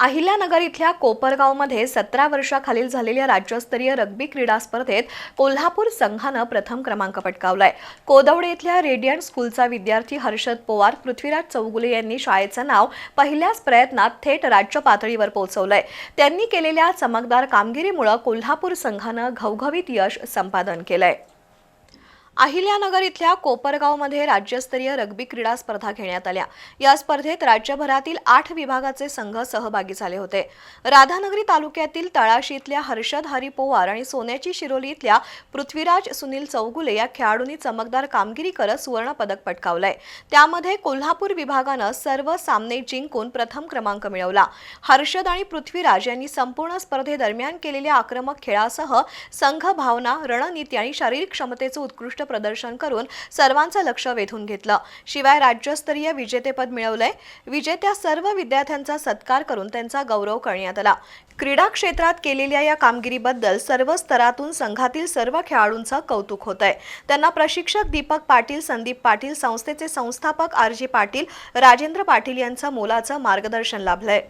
अहिल्यानगर इथल्या कोपरगावमध्ये सतरा वर्षाखालील झालेल्या राज्यस्तरीय रग्बी क्रीडा स्पर्धेत कोल्हापूर संघानं प्रथम क्रमांक पटकावलाय. कोदवडे इथल्या रेडियंट स्कूलचा विद्यार्थी हर्षद पवार पृथ्वीराज चौगुले यांनी शाळेचं नाव पहिल्याच प्रयत्नात थेट राज्य पातळीवर पोहोचवलंय. त्यांनी केलेल्या चमकदार कामगिरीमुळे कोल्हापूर संघानं घवघवीत यश संपादन केलंय. अहिल्यानगर इथल्या कोपरगावमध्ये राज्यस्तरीय रग्बी क्रीडा स्पर्धा घेण्यात आल्या. या स्पर्धेत राज्यभरातील आठ विभागाचे संघ सहभागी झाले होते. राधानगरी तालुक्यातील तळाशी इथल्या हर्षद हरी पोवार आणि सोन्याची शिरोली इथल्या पृथ्वीराज सुनील चौगुले या खेळाडूंनी चमकदार कामगिरी करत सुवर्ण पदक पटकावलंय. त्यामध्ये कोल्हापूर विभागानं सर्व सामने जिंकून प्रथम क्रमांक मिळवला. हर्षद आणि पृथ्वीराज यांनी संपूर्ण स्पर्धेदरम्यान केलेल्या आक्रमक खेळासह संघ भावना रणनीती आणि शारीरिक क्षमतेचं उत्कृष्ट प्रदर्शन करून सर्वांचं लक्ष वेधून घेतलं. शिवाय राज्यस्तरीय विजेतेपद मिळवलंय. विजेत्या सर्व विद्यार्थ्यांचा सत्कार करून त्यांचा गौरव करण्यात आला. क्रीडा क्षेत्रात केलेल्या या कामगिरीबद्दल सर्व स्तरातून संघातील सर्व खेळाडूंचं कौतुक होत आहे त्यांना प्रशिक्षक दीपक पाटील संदीप पाटील संस्थेचे संस्थापक आर जी पाटील राजेंद्र पाटील यांचं मोलाचं मार्गदर्शन लाभलंय.